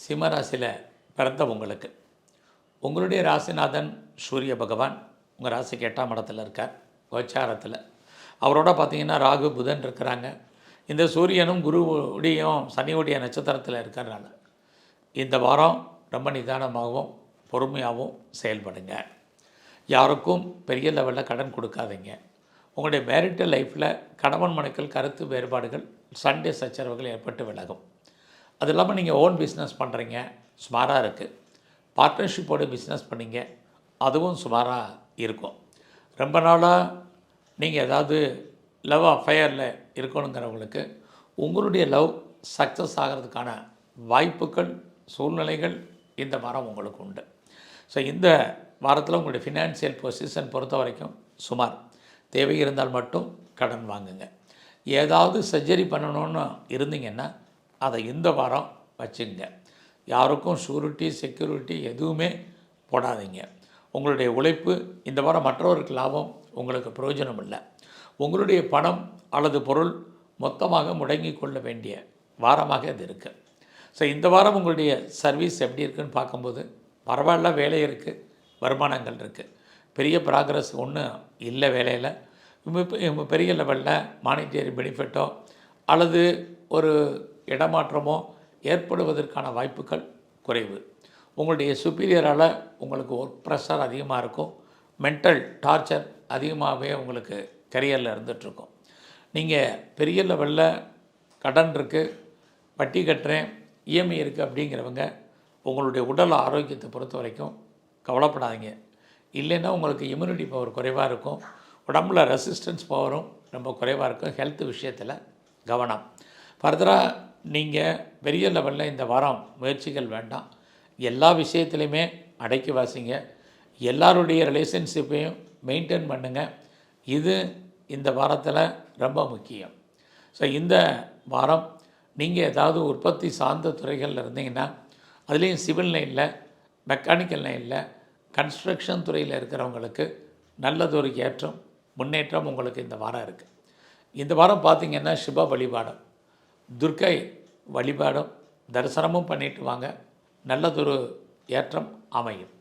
சிம்ம ராசியில் பிறந்த உங்களுக்கு. உங்களுடைய ராசிநாதன் சூரிய பகவான் உங்கள் ராசிக்கு எட்டாம் இடத்துல இருக்கார் கோச்சாரத்தில். அவரோட பார்த்திங்கன்னா ராகு புதன் இருக்கிறாங்க. இந்த சூரியனும் குருவுடையும் சனியுடைய நட்சத்திரத்தில் இருக்கிறனால இந்த வாரம் ரொம்ப நிதானமாகவும் பொறுமையாகவும் செயல்படுங்க. யாருக்கும் பெரிய லெவலில் கடன் கொடுக்காதீங்க. உங்களுடைய மேரிட்டல் லைஃப்பில் கணவன் மனைக்கள் கருத்து வேறுபாடுகள் சண்டே சச்சரவுகள் ஏற்பட்டு விலகும். அது இல்லாமல் நீங்கள் ஓன் பிஸ்னஸ் பண்ணுறீங்க சுமாராக இருக்குது. பார்ட்னர்ஷிப்போடு பிஸ்னஸ் பண்ணீங்க அதுவும் சுமாராக இருக்கும். ரொம்ப நாளாக நீங்கள் ஏதாவது லவ் அஃபையரில் இருக்கணுங்கிறவங்களுக்கு உங்களுடைய லவ் சக்ஸஸ் ஆகிறதுக்கான வாய்ப்புகள் சூழ்நிலைகள் இந்த வாரம் உங்களுக்கு உண்டு. ஸோ இந்த வாரத்தில் உங்களுடைய ஃபினான்சியல் பொசிஷன் பொறுத்த வரைக்கும் சுமார். தேவை இருந்தால் மட்டும் கடன் வாங்குங்க. ஏதாவது சர்ஜரி பண்ணணும்னு இருந்தீங்கன்னா அதை இந்த வாரம் வச்சுங்க. யாருக்கும் ஷூரிட்டி செக்யூரிட்டி எதுவுமே போடாதீங்க. உங்களுடைய உழைப்பு இந்த வாரம் மற்றவருக்கு லாபம் உங்களுக்கு பிரயோஜனம் இல்லை உங்களுடைய பணம் அல்லது பொருள் மொத்தமாக முடங்கி கொள்ள வேண்டிய வாரமாக இது இருக்குது ஸோ இந்த வாரம் உங்களுடைய சர்வீஸ் எப்படி இருக்குன்னு பார்க்கும்போது பரவாயில்ல வேலை இருக்குது வருமானங்கள் இருக்குது பெரிய ப்ராக்ரஸ் ஒன்றும் இல்லை வேலையில். இப்போ பெரிய லெவலில் மானிட்டரி பெனிஃபிட்டோ அல்லது ஒரு இடமாற்றமோ ஏற்படுவதற்கான வாய்ப்புகள் குறைவு. உங்களுடைய சுப்பீரியரால் உங்களுக்கு ஒர்க் ப்ரெஷர் அதிகமாக இருக்கும். மென்டல் டார்ச்சர் அதிகமாகவே உங்களுக்கு கரியரில் இருந்துகிட்ருக்கும் நீங்கள் பெரிய லெவலில் கடன் இருக்குது வட்டி கட்டுறேன் இஎம்ஐ இருக்குது அப்படிங்கிறவங்க உங்களுடைய உடல் ஆரோக்கியத்தை பொறுத்த வரைக்கும் கவலைப்படாதீங்க. இல்லைன்னா உங்களுக்கு இம்யூனிட்டி பவர் குறைவாக இருக்கும். உடம்புல ரெசிஸ்டன்ஸ் பவரும் ரொம்ப குறைவாக இருக்கும். ஹெல்த் விஷயத்தில் கவனம். ஃபர்தராக நீங்கள் பெரிய லெவலில் இந்த வாரம் முயற்சிகள் வேண்டாம். எல்லா விஷயத்துலையுமே அடக்கி வாசிங்க. எல்லாருடைய ரிலேஷன்ஷிப்பையும் மெயின்டைன் பண்ணுங்கள் இது இந்த வாரத்தில் ரொம்ப முக்கியம். ஸோ இந்த வாரம் நீங்கள் ஏதாவது உற்பத்தி சார்ந்த துறைகளில் இருந்தீங்கன்னா அதுலேயும் சிவில் லைனில் மெக்கானிக்கல் லைனில் கன்ஸ்ட்ரக்ஷன் துறையில் இருக்கிறவங்களுக்கு நல்லதொரு ஏற்றம் முன்னேற்றம் உங்களுக்கு இந்த வாரம் இருக்குது இந்த வாரம் பார்த்தீங்கன்னா சிவ வழிபாடும். துர்க்கை வழிபாடும் தரிசனமும் பண்ணிட்டு வாங்க. நல்லதொரு ஏற்றம் அமையும்.